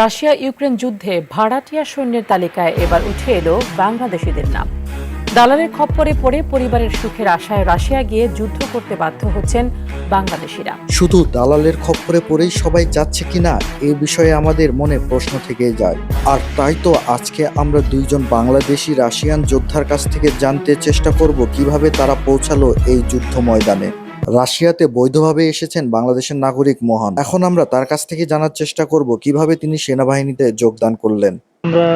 Russia Ukraine যুদ্ধে ভাড়াটিয়া সৈন্যের তালিকায় এবার উঠে এলো বাংলাদেশিদের নাম। দালালের খপ্পরে পড়ে পরিবারের সুখের আশায় রাশিয়া গিয়ে যুদ্ধ করতে বাধ্য হচ্ছেন বাংলাদেশিরা। শুধু দালালের খপ্পরে পড়েই সবাই যাচ্ছে কিনা, এ বিষয়ে আমাদের মনে প্রশ্ন থেকে যায়। আর তাই তো আজকে আমরা দুইজন বাংলাদেশি রাশিয়ান যোদ্ধার কাছ থেকে জানতে চেষ্টা করব কীভাবে তারা পৌঁছালো এই যুদ্ধ ময়দানে। রাশিয়াতে বৈধভাবে এসেছেন বাংলাদেশের নাগরিক মোহন। এখন আমরা তার কাছ থেকে জানার চেষ্টা করব কীভাবে তিনি সেনাবাহিনীতে যোগদান করলেন। আমরা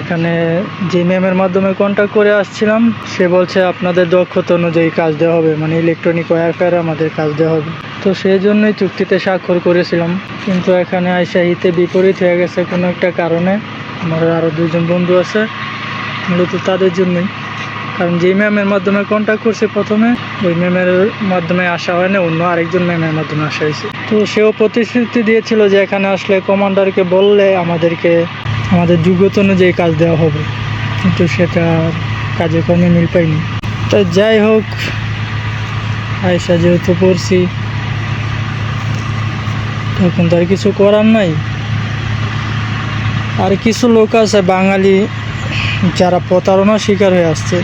এখানে যে ম্যামের মাধ্যমে কন্ট্যাক্ট করে আসছিলাম, সে বলছে আপনাদের দক্ষতা অনুযায়ী কাজ দেওয়া হবে মানে ইলেকট্রনিক ওয়ারফেয়ারে আমাদের কাজ দেওয়া হবে। তো সেই জন্যই চুক্তিতে স্বাক্ষর করেছিলাম। কিন্তু এখানে আইসা হিতে বিপরীত হয়ে গেছে কোনো একটা কারণে। আমার আরও দুজন বন্ধু আছে, মূলত তাদের জন্যই। কারণ যেই ম্যামের মাধ্যমে কন্ট্যাক্ট করছে প্রথমে, ওই ম্যামের মাধ্যমে আসা হয় অন্য আরেকজন ম্যামের মাধ্যমে আসা হয়েছে। তো সেও প্রতিশ্রুতি দিয়েছিল যে এখানে আসলে কমান্ডারকে বললে আমাদেরকে, আমাদের যোগ্যতা অনুযায়ী কাজ দেওয়া হবে। কিন্তু সেটা কাজে কর্মে মিল পাইনি। তো যাই হোক আয়সা যেহেতু পড়ছি, তখন তো আর কিছু করার নাই। আর কিছু লোক আছে বাঙালি, যারা প্রতারণার শিকার হয়ে আসছে।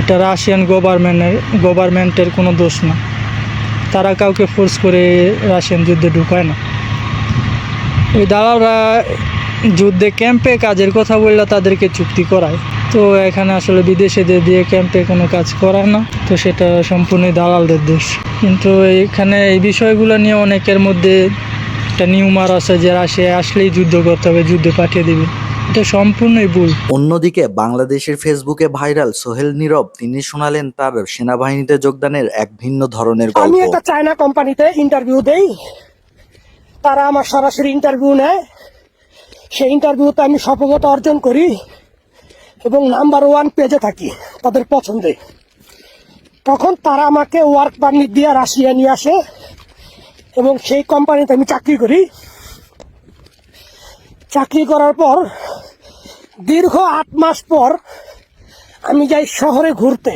এটা রাশিয়ান গভর্নমেন্টের গভর্নমেন্টের কোনো দোষ না। তারা কাউকে ফোর্স করে রাশিয়ান যুদ্ধে ঢুকায় না। ওই দালালরা যুদ্ধে ক্যাম্পে কাজের কথা বললে তাদেরকে চুক্তি করায়। তো এখানে আসলে বিদেশিদের দিয়ে ক্যাম্পে কোনো কাজ করায় না। তো সেটা সম্পূর্ণই দালালদের দোষ। কিন্তু এখানে এই বিষয়গুলো নিয়ে অনেকের মধ্যে একটা নিউমার আছে যে রাশিয়া আসলেই যুদ্ধ করতে হবে, যুদ্ধে পাঠিয়ে দিবে। এটা সম্পূর্ণই ভুল। অন্যদিকে বাংলাদেশের ফেসবুকে ভাইরাল সোহেল নীরব তিনি শোনালেন তার সেনাবাহিনীতে যোগদানের এক ভিন্ন ধরনের আমি একটা চায়না কোম্পানিতে ইন্টারভিউ দেই। তারা আমার সরাসরি ইন্টারভিউ নেয়। সেই ইন্টারভিউতে আমি সফলতা অর্জন করি এবং নাম্বার ওয়ান পেজে থাকি তাদের পছন্দে। তখন তারা আমাকে ওয়ার্ক পারমিট দিয়ে রাশিয়া নিয়ে আসে এবং সেই কোম্পানিতে আমি চাকরি করি। চাকরি করার পর, দীর্ঘ আট মাস পর আমি যাই শহরে ঘুরতে।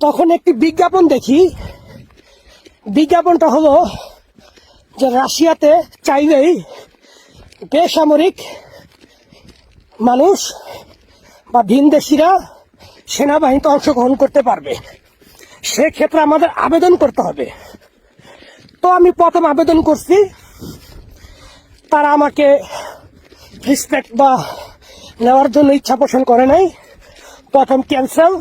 তখন একটি বিজ্ঞাপন দেখি। বিজ্ঞাপনটা হলো যে রাশিয়াতে চাইলেই বেসামরিক মানুষ বা ভিনদেশিরা সেনাবাহিনীতে অংশগ্রহণ করতে পারবে। সেক্ষেত্রে আমাদের আবেদন করতে হবে। তো আমি প্রথম আবেদন করছি তারা আমাকে রিসপেক্ট বা নেওয়ার জন্য ইচ্ছা পোষণ করে নাই। প্রথম ক্যান্সেল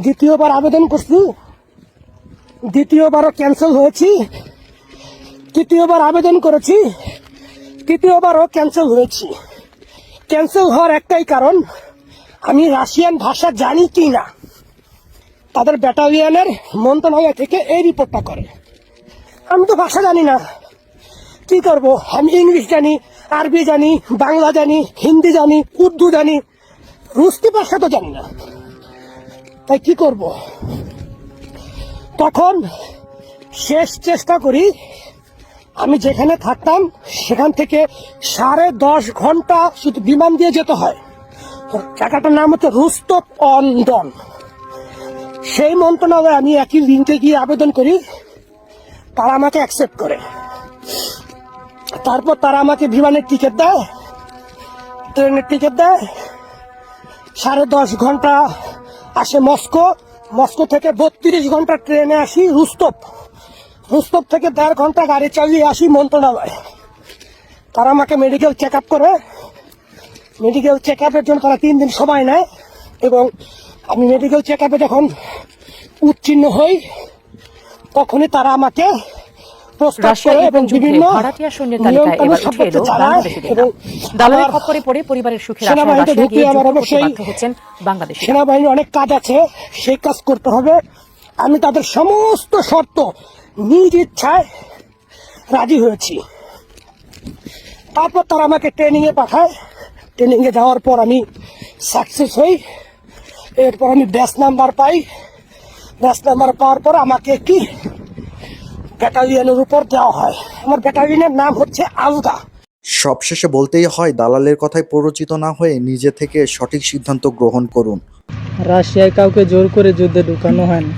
দ্বিতীয়বার আবেদন করছি। দ্বিতীয়বারও ক্যান্সেল হয়েছি। তৃতীয়বার আবেদন করেছি। তৃতীয়বারও ক্যান্সেল হয়েছি। ক্যান্সেল হওয়ার একটাই কারণ, আমি রাশিয়ান ভাষা জানি কি না। তাদের ব্যাটালিয়নের মন্ত্রণালয় থেকে এই রিপোর্টটা করে। আমি তো ভাষা জানি না। কি করব? আমি ইংলিশ জানি, আরবি জানি, বাংলা জানি, হিন্দি জানি, উর্দু জানি রুস্তি ভাষা তো জানি না। তাই কি করব? তখন শেষ চেষ্টা করি, আমি যেখানে থাকতাম, সেখান থেকে সাড়ে দশ ঘণ্টা শুধু বিমান দিয়ে যেতে হয়। জায়গাটার নাম হচ্ছে রুস্তপ অন ডন সেই মন্ত্রণালয়ে আমি একই লিঙ্কে গিয়ে আবেদন করি, তারা আমাকে অ্যাকসেপ্ট করে। তারপর তারা আমাকে বিমানের টিকিট দেয় ট্রেনের টিকিট দেয়। সাড়ে দশ ঘণ্টা আসে মস্কো। মস্কো থেকে বত্রিশ ঘণ্টা ট্রেনে আসি রুস্তব রুস্তব থেকে দেড় ঘণ্টা গাড়ি চালিয়ে আসি মন্ত্রণালয়। তারা আমাকে মেডিকেল চেক আপ করে। মেডিকেল চেক আপের জন্য তারা তিন দিন সময় নেয় এবং আমি মেডিকেল চেক আপে যখন উত্তীর্ণ হই, তখনই তারা আমাকে প্রস্তাব করে এবং বিভিন্ন ভাড়াটিয়া সৈন্যের তালিকায় এবার উঠে এলো সম্পর্কে জানায় বাংলাদেশিদের এবং নাম দালালের খপ্পরে পড়ে পরিবারের সুখের আশায় রাশিয়া গিয়ে যুদ্ধ করতে বাধ্য হচ্ছেন বাংলাদেশিরা সেনাবাহিনীর অনেক কাজ আছে সেই কাজ করতে হবে। আমি তাদের সমস্ত শর্ত নিজ ইচ্ছায় রাজি হয়েছি। তারপর তারা আমাকে ট্রেনিংয়ে পাঠায়। ট্রেনিংয়ে যাওয়ার পর আমি সাকসেস হই। এরপর আমি ব্যাস নাম্বার পাই। ব্যাস নাম্বার পাওয়ার পর আমাকে একটি ব্যাটালিয়নের উপর দেওয়া হয়। আমার ব্যাটালিয়নের নাম হচ্ছে আলদা। সবশেষে বলতেই হয় দালালের কথায় প্ররোচিত না হয়ে নিজে থেকে সঠিক সিদ্ধান্ত গ্রহণ করুন। রাশিয়ায় কাউকে জোর করে যুদ্ধে ঢুকানো হয় না।